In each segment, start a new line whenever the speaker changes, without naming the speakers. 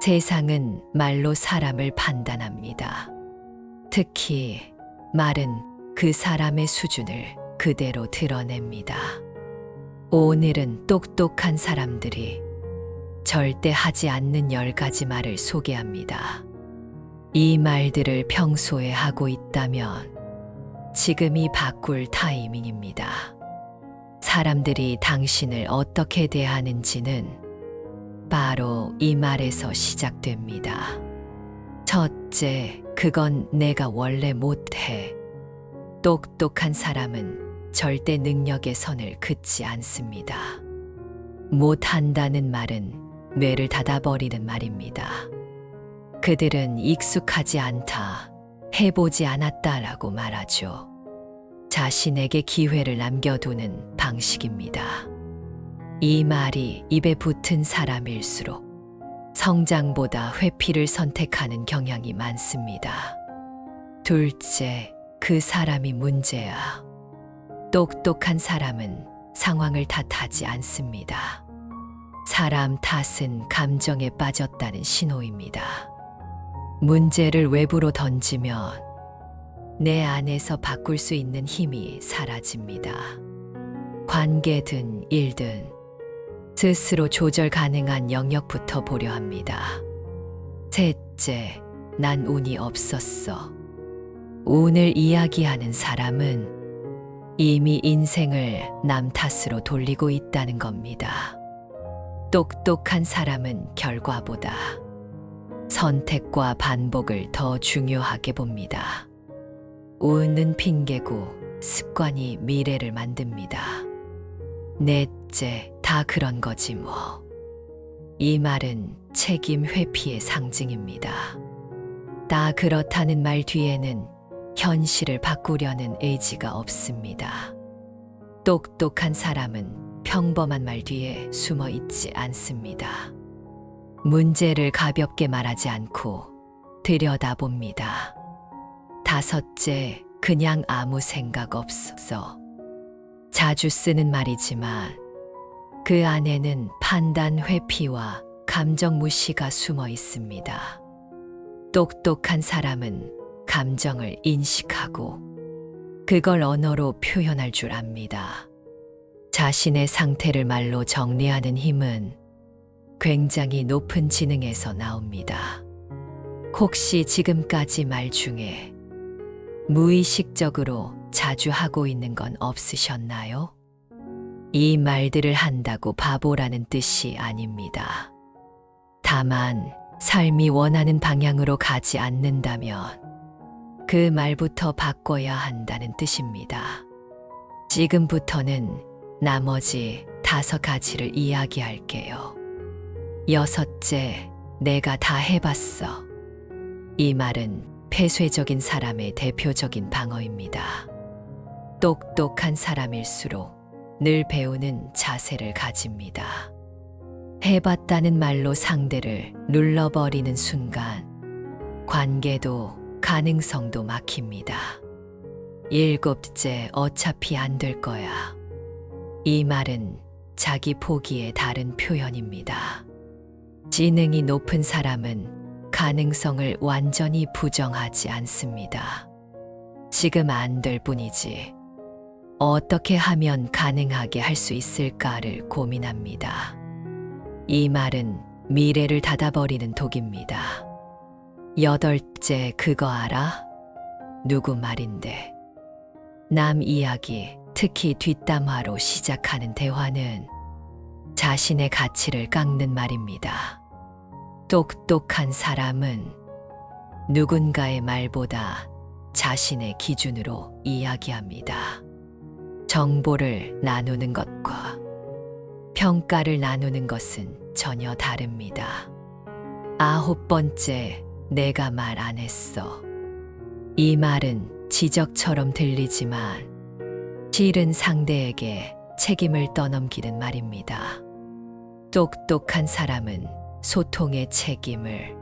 세상은 말로 사람을 판단합니다. 특히 말은 그 사람의 수준을 그대로 드러냅니다. 오늘은 똑똑한 사람들이 절대 하지 않는 열 가지 말을 소개합니다. 이 말들을 평소에 하고 있다면 지금이 바꿀 타이밍입니다. 사람들이 당신을 어떻게 대하는지는 바로 이 말에서 시작됩니다. 첫째, 그건 내가 원래 못해. 똑똑한 사람은 절대 능력의 선을 긋지 않습니다. 못한다는 말은 뇌를 닫아버리는 말입니다. 그들은 익숙하지 않다, 해보지 않았다라고 말하죠. 자신에게 기회를 남겨두는 방식입니다. 이 말이 입에 붙은 사람일수록 성장보다 회피를 선택하는 경향이 많습니다. 둘째, 그 사람이 문제야. 똑똑한 사람은 상황을 탓하지 않습니다. 사람 탓은 감정에 빠졌다는 신호입니다. 문제를 외부로 던지면 내 안에서 바꿀 수 있는 힘이 사라집니다. 관계든 일든 스스로 조절 가능한 영역부터 보려 합니다. 셋째, 난 운이 없었어. 운을 이야기하는 사람은 이미 인생을 남 탓으로 돌리고 있다는 겁니다. 똑똑한 사람은 결과보다 선택과 반복을 더 중요하게 봅니다. 운은 핑계고 습관이 미래를 만듭니다. 넷째, 다 그런 거지 뭐. 이 말은 책임 회피의 상징입니다. 다 그렇다는 말 뒤에는 현실을 바꾸려는 의지가 없습니다. 똑똑한 사람은 평범한 말 뒤에 숨어 있지 않습니다. 문제를 가볍게 말하지 않고 들여다봅니다. 다섯째, 그냥 아무 생각 없어. 자주 쓰는 말이지만 그 안에는 판단 회피와 감정 무시가 숨어 있습니다. 똑똑한 사람은 감정을 인식하고 그걸 언어로 표현할 줄 압니다. 자신의 상태를 말로 정리하는 힘은 굉장히 높은 지능에서 나옵니다. 혹시 지금까지 말 중에 무의식적으로 자주 하고 있는 건 없으셨나요? 이 말들을 한다고 바보라는 뜻이 아닙니다. 다만 삶이 원하는 방향으로 가지 않는다면 그 말부터 바꿔야 한다는 뜻입니다. 지금부터는 나머지 다섯 가지를 이야기할게요. 여섯째, 내가 다 해봤어. 이 말은 폐쇄적인 사람의 대표적인 방어입니다. 똑똑한 사람일수록 늘 배우는 자세를 가집니다. 해봤다는 말로 상대를 눌러버리는 순간 관계도 가능성도 막힙니다. 일곱째, 어차피 안 될 거야. 이 말은 자기 포기의 다른 표현입니다. 지능이 높은 사람은 가능성을 완전히 부정하지 않습니다. 지금 안 될 뿐이지. 어떻게 하면 가능하게 할 수 있을까를 고민합니다. 이 말은 미래를 닫아버리는 독입니다. 여덟째, 그거 알아? 누구 말인데? 남 이야기, 특히 뒷담화로 시작하는 대화는 자신의 가치를 깎는 말입니다. 똑똑한 사람은 누군가의 말보다 자신의 기준으로 이야기합니다. 정보를 나누는 것과 평가를 나누는 것은 전혀 다릅니다. 아홉 번째, 내가 말 안 했어. 이 말은 지적처럼 들리지만 실은 상대에게 책임을 떠넘기는 말입니다. 똑똑한 사람은 소통의 책임을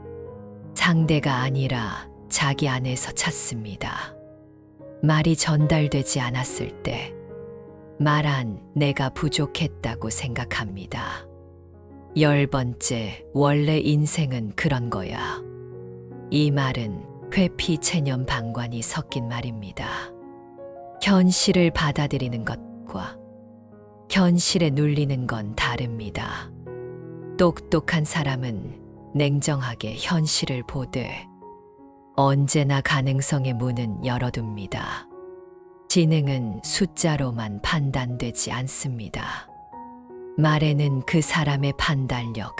상대가 아니라 자기 안에서 찾습니다. 말이 전달되지 않았을 때 말한 내가 부족했다고 생각합니다. 열 번째, 원래 인생은 그런 거야. 이 말은 회피 체념 방관이 섞인 말입니다. 현실을 받아들이는 것과 현실에 눌리는 건 다릅니다. 똑똑한 사람은 냉정하게 현실을 보되 언제나 가능성의 문은 열어둡니다. 지능은 숫자로만 판단되지 않습니다. 말에는 그 사람의 판단력,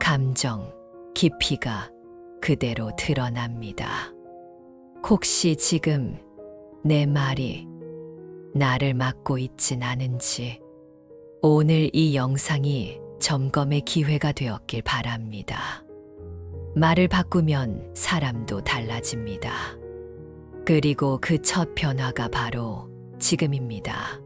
감정, 깊이가 그대로 드러납니다. 혹시 지금 내 말이 나를 막고 있진 않은지 오늘 이 영상이 점검의 기회가 되었길 바랍니다. 말을 바꾸면 사람도 달라집니다. 그리고 그 첫 변화가 바로 지금입니다.